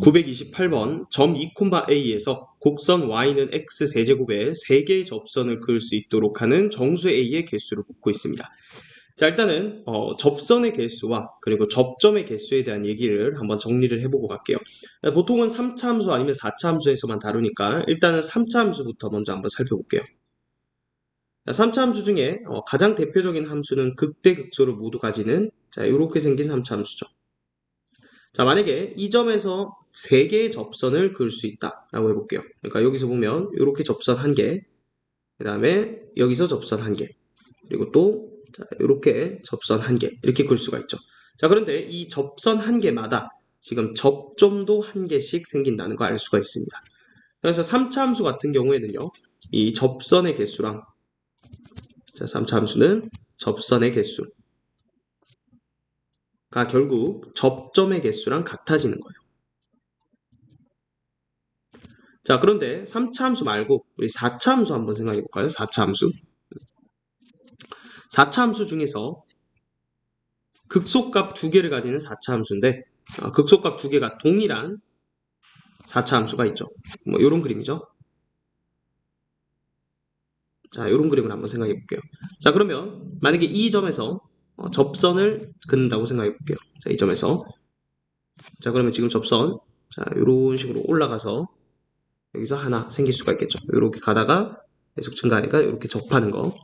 928번 점 2,a에서 곡선 y는 x 세제곱에 3개의 접선을 그을 수 있도록 하는 정수 a의 개수를 묻고 있습니다. 자 일단은 어, 접선의 개수와 그리고 접점의 개수에 대한 얘기를 한번 정리를 해보고 갈게요. 보통은 3차 함수 아니면 4차 함수에서만 다루니까 일단은 3차 함수부터 먼저 한번 살펴볼게요. 자, 3차 함수 중에 어, 가장 대표적인 함수는 극대 극소를 모두 가지는 자 이렇게 생긴 3차 함수죠. 자, 만약에 이 점에서 3개의 접선을 그을 수 있다라고 해볼게요. 그러니까 여기서 보면 이렇게 접선 1개, 그 다음에 여기서 접선 1개, 그리고 또 자, 이렇게 접선 1개 이렇게 그을 수가 있죠. 자, 그런데 이 접선 1개마다 지금 접점도 1개씩 생긴다는 거알 수가 있습니다. 그래서 3차 함수 같은 경우에는요. 이 접선의 개수랑 자, 3차 함수는 접선의 개수 가 결국 접점의 개수랑 같아지는 거예요. 자, 그런데 3차 함수 말고 우리 4차 함수 한번 생각해 볼까요? 4차 함수. 4차 함수 중에서 극소값 두 개를 가지는 4차 함수인데 어, 극소값 두 개가 동일한 4차 함수가 있죠. 뭐 이런 그림이죠. 자, 이런 그림을 한번 생각해 볼게요. 자, 그러면 만약에 이 점에서 어, 접선을 긋는다고 생각해 볼게요. 자, 이 점에서. 자, 그러면 지금 접선. 자, 이런 식으로 올라가서 여기서 하나 생길 수가 있겠죠. 이렇게 가다가 계속 증가하니까 이렇게 접하는 거.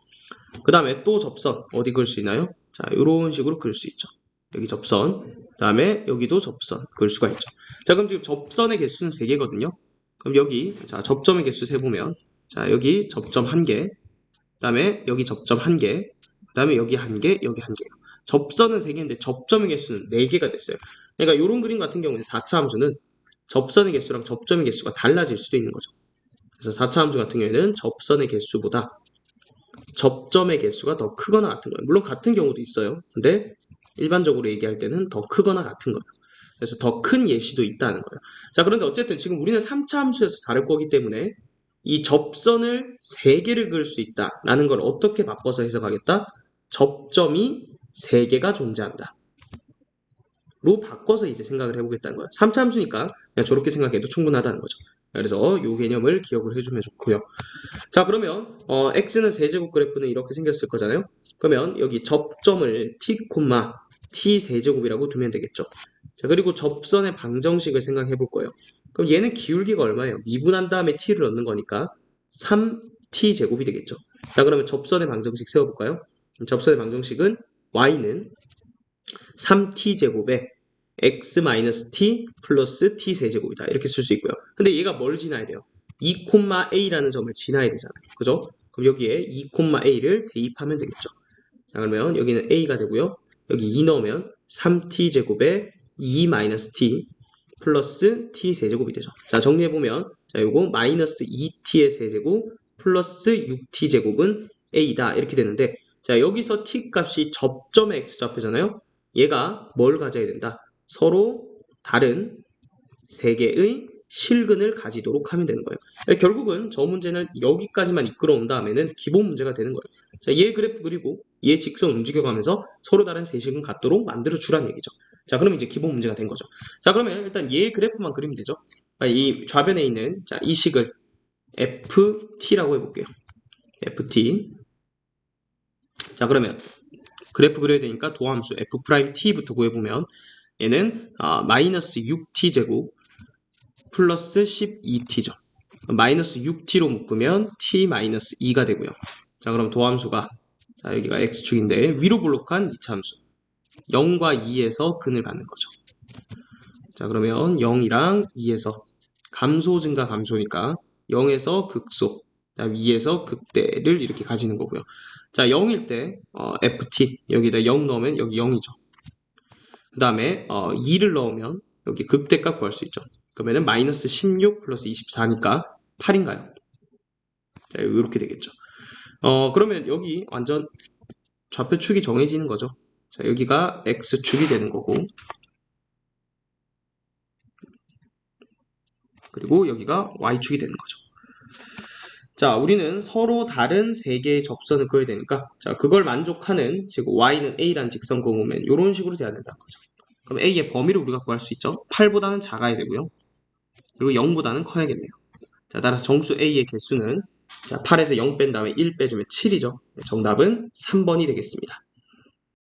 그 다음에 또 접선. 어디 그을 수 있나요? 자, 이런 식으로 그을 수 있죠. 여기 접선. 그 다음에 여기도 접선. 그을 수가 있죠. 자, 그럼 지금 접선의 개수는 3개거든요. 그럼 여기, 자, 접점의 개수 세보면, 자, 여기 접점 1개. 그 다음에 여기 접점 1개. 그 다음에 여기 한 개, 여기 한 개요. 접선은 3개인데 접점의 개수는 4개가 됐어요. 그러니까 이런 그림 같은 경우는 4차 함수는 접선의 개수랑 접점의 개수가 달라질 수도 있는 거죠. 그래서 4차 함수 같은 경우에는 접선의 개수보다 접점의 개수가 더 크거나 같은 거예요. 물론 같은 경우도 있어요. 근데 일반적으로 얘기할 때는 더 크거나 같은 거예요. 그래서 더 큰 예시도 있다는 거예요. 자, 그런데 어쨌든 지금 우리는 3차 함수에서 다를 거기 때문에 이 접선을 3개를 그을 수 있다라는 걸 어떻게 바꿔서 해석하겠다? 접점이 3개가 존재한다. 로 바꿔서 이제 생각을 해보겠다는 거예요. 3차 함수니까 그냥 저렇게 생각해도 충분하다는 거죠. 그래서 이 개념을 기억을 해주면 좋고요. 자 그러면 어, x는 세제곱 그래프는 이렇게 생겼을 거잖아요. 그러면 여기 접점을 t, t 세제곱이라고 두면 되겠죠. 자 그리고 접선의 방정식을 생각해 볼 거예요. 그럼 얘는 기울기가 얼마예요? 미분한 다음에 t를 넣는 거니까 3t 제곱이 되겠죠. 자 그러면 접선의 방정식 세워볼까요? 접선의 방정식은 y는 3t 제곱에 x-t 플러스 t 세제곱이다. 이렇게 쓸 수 있고요. 근데 얘가 뭘 지나야 돼요? 2,a라는 점을 지나야 되잖아요. 그죠? 그럼 여기에 2,a를 대입하면 되겠죠. 자, 그러면 여기는 a가 되고요. 여기 2 넣으면 3t 제곱에 2-t 플러스 t 세제곱이 되죠. 자, 정리해보면 자, 요거 마이너스 2t의 세제곱 플러스 6t 제곱은 a다. 이렇게 되는데 자, 여기서 t 값이 접점의 x좌표잖아요. 얘가 뭘 가져야 된다? 서로 다른 세 개의 실근을 가지도록 하면 되는 거예요. 결국은 저 문제는 여기까지만 이끌어온 다음에는 기본 문제가 되는 거예요. 자, 얘 그래프 그리고 얘 직선 움직여가면서 서로 다른 세 식은 같도록 만들어 주란 얘기죠. 자, 그럼 이제 기본 문제가 된 거죠. 자, 그러면 일단 얘 그래프만 그리면 되죠. 아, 이 좌변에 있는 자, 이 식을 FT라고 해볼게요. FT. 자, 그러면 그래프 그려야 되니까 도함수 F'T부터 구해보면 얘는 아, 마이너스 6t 제곱 플러스 12t죠. 마이너스 6t로 묶으면 t 마이너스 2가 되고요. 자 그럼 도함수가 자 여기가 x축인데 위로 블록한 이차함수 0과 2에서 근을 갖는 거죠. 자 그러면 0이랑 2에서 감소 증가 감소니까 0에서 극소 2에서 극대를 이렇게 가지는 거고요. 자 0일 때 어, ft 여기다 0 넣으면 여기 0이죠. 그 다음에 어, 2를 넣으면 여기 극대값 구할 수 있죠. 그러면은 마이너스 16 플러스 24니까 8인가요? 자, 이렇게 되겠죠. 어, 그러면 여기 완전 좌표축이 정해지는 거죠. 자, 여기가 x축이 되는 거고 그리고 여기가 y축이 되는 거죠. 자, 우리는 서로 다른 세 개의 접선을 그어야 되니까 자, 그걸 만족하는 즉 y는 a란 직선 그으면 이런 식으로 돼야 된다는 거죠. 그럼 a의 범위를 우리가 구할 수 있죠. 8보다는 작아야 되고요. 그리고 0보다는 커야겠네요. 자, 따라서 정수 A의 개수는 자, 8에서 0 뺀 다음에 1 빼주면 7이죠. 정답은 3번이 되겠습니다.